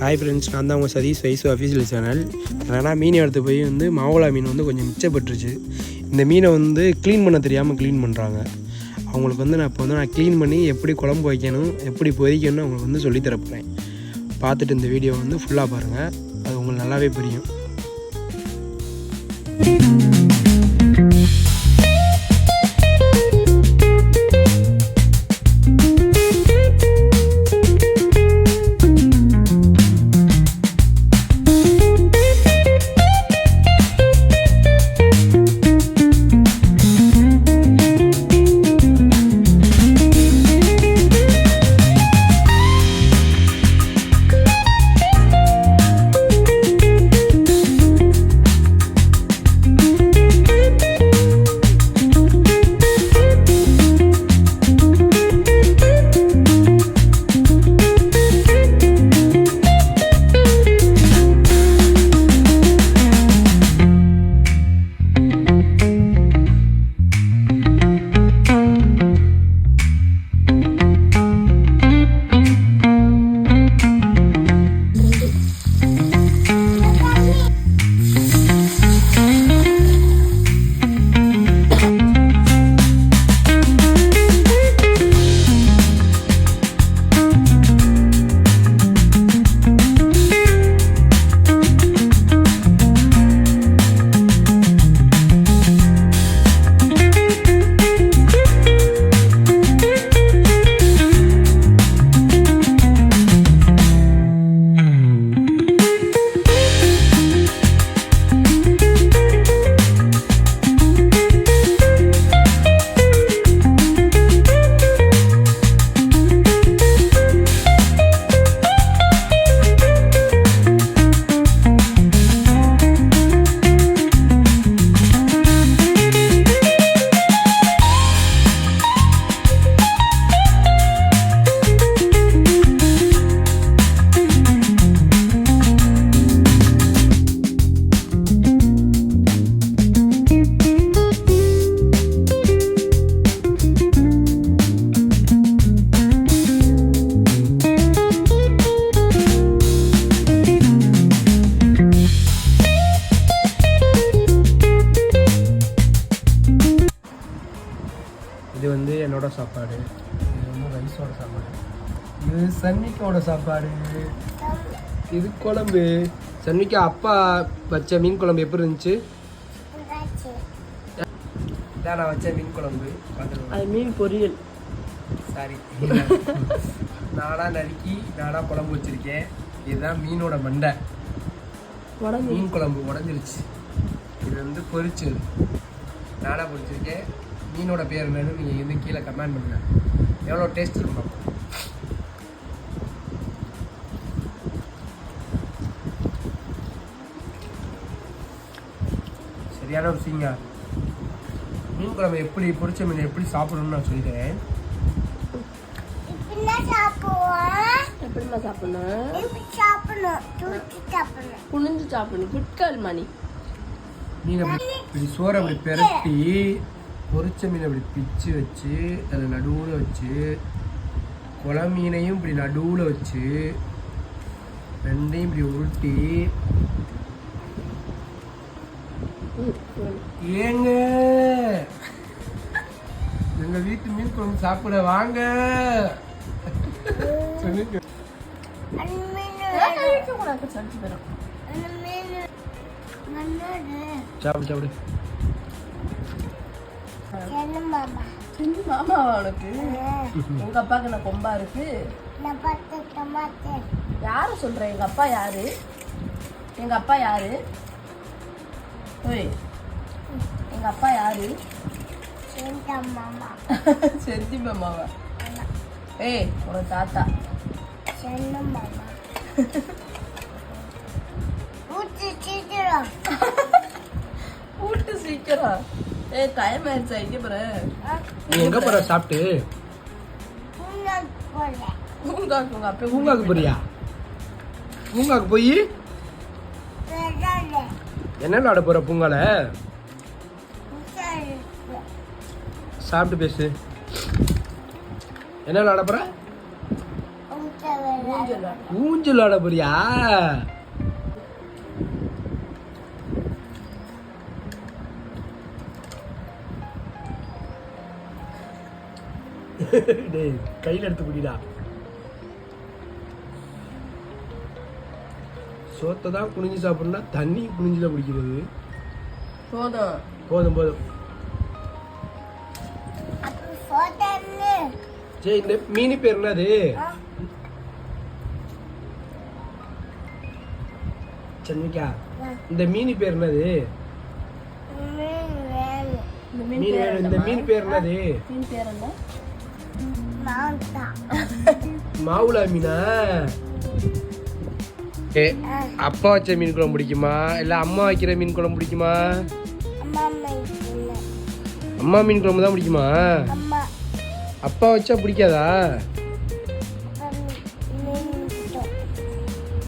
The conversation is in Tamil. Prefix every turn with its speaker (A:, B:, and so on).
A: ஹாய் ஃப்ரெண்ட்ஸ் நான் தான் உங்கள் சதீஷ் வைஸ் அஃபீஷியல் சேனல் என்னென்னா மீன் எடுத்து போய் வந்து மாவளா மீன் வந்து கொஞ்சம் மிச்சப்பட்டுருச்சு. இந்த மீனை வந்து க்ளீன் பண்ண தெரியாமல் க்ளீன் பண்ணுறாங்க அவங்களுக்கு வந்து நான் இப்போ வந்து நான் க்ளீன் பண்ணி எப்படி குழம்பு வைக்கணும் எப்படி பொதிக்கணும்னு அவங்களுக்கு வந்து சொல்லித்தரப்போகிறேன் பார்த்துட்டு இந்த வீடியோ வந்து ஃபுல்லாக பாருங்கள் அது உங்களுக்கு நல்லாவே புரியும். இது வந்து என்னோட சாப்பாடு. இது வந்து ரைஸோட சாப்பாடு. இது சன்னிக்கோட சாப்பாடு. இது குழம்பு. சன்னிக்கு அப்பா வச்ச மீன் குழம்பு எப்படி இருந்துச்சு? இதான் நான் வச்ச மீன் குழம்பு.
B: அது மீன் பொரியல்.
A: சாரி நானா நறுக்கி நானா குழம்பு வச்சிருக்கேன். இதுதான் மீனோட மண்டை. மீன் குழம்பு உடஞ்சிருச்சு. இது வந்து பொரிச்சது. நானா பொரிச்சிருக்கேன். மீனோட பேர் என்னன்னு நீங்கள் வந்து கீழே கமெண்ட் பண்ணுங்க. எவ்வளோ டேஸ்ட் இருக்கும். சரியான ஒரு சீங்க. மீன் குழம்பு எப்படி பொரிச்ச மீன் எப்படி சாப்பிடணும்னு நான் சொல்லிட்டேன்
B: எப்படிமா சாப்பிடணும்? குனிஞ்சு சாப்பிடணும். புட்கால் மணி.
A: மீன் அப்படி இப்படி சோறை அப்படி பெரட்டி பொரிச்ச மீன் அப்படி பிச்சு வச்சு அதை நடுவில் வச்சு குள மீனையும் இப்படி நடுவில் வச்சு ரெண்டையும் இப்படி உருட்டி. ஏங்க! எங்க வீட்டு மீன் குழம்பு சாப்பிட வாங்க! சொல்லுங்க சாப்பிடு சாப்பிடு.
B: செஞ்சு மாமாவா உனக்கு. உங்க அப்பாக்கு நான் கொம்பா இருக்கு? யார சொல்ற? எங்க அப்பா யாரு? எங்க அப்பா யாரு? ஓய் எங்க அப்பா யாரு? செஞ்சி மாமாவா ஏய் உனக்கு தாத்தா. கூட்டு சீக்கிரம். ஏய் டைம் ஆயிடுச்சு இங்க பாரு
A: நீ எங்க போற சாப்பிட்டு?
B: பூங்காக்கு உங்க அப்பா
A: பூங்காக்கு போறியா? பூங்காக்கு போய்? என்ன விளாட போற பூங்கால? சாப்பிட்டு பேசு. என்ன விளாட போற?
B: ஊஞ்சல்
A: ஆட போறியா? டேய் கையில் எடுத்து குடிடா. சோத்தை தான் குனிஞ்சு சாப்பிடணும்னா தண்ணி குனிஞ்சுல குடிக்கிறது.
B: போதும்.
A: போதும் போதும். சரி இந்த மீனி பேர் என்னது சன்மிகா இந்த மீனி பேர் என்னது
B: இந்த
A: மீன் இந்த? மீன் பேர் என்னது
B: மீன் பேர் என்ன?
A: மாவுளா மீனா? அப்பா வச்ச மீன் குழம்பு பிடிக்குமா? இல்ல அம்மா வைக்கிற மீன் குழம்பு பிடிக்குமா? அம்மா மீன் குழம்பு தான் பிடிக்குமா அப்பா வச்சா பிடிக்காதா?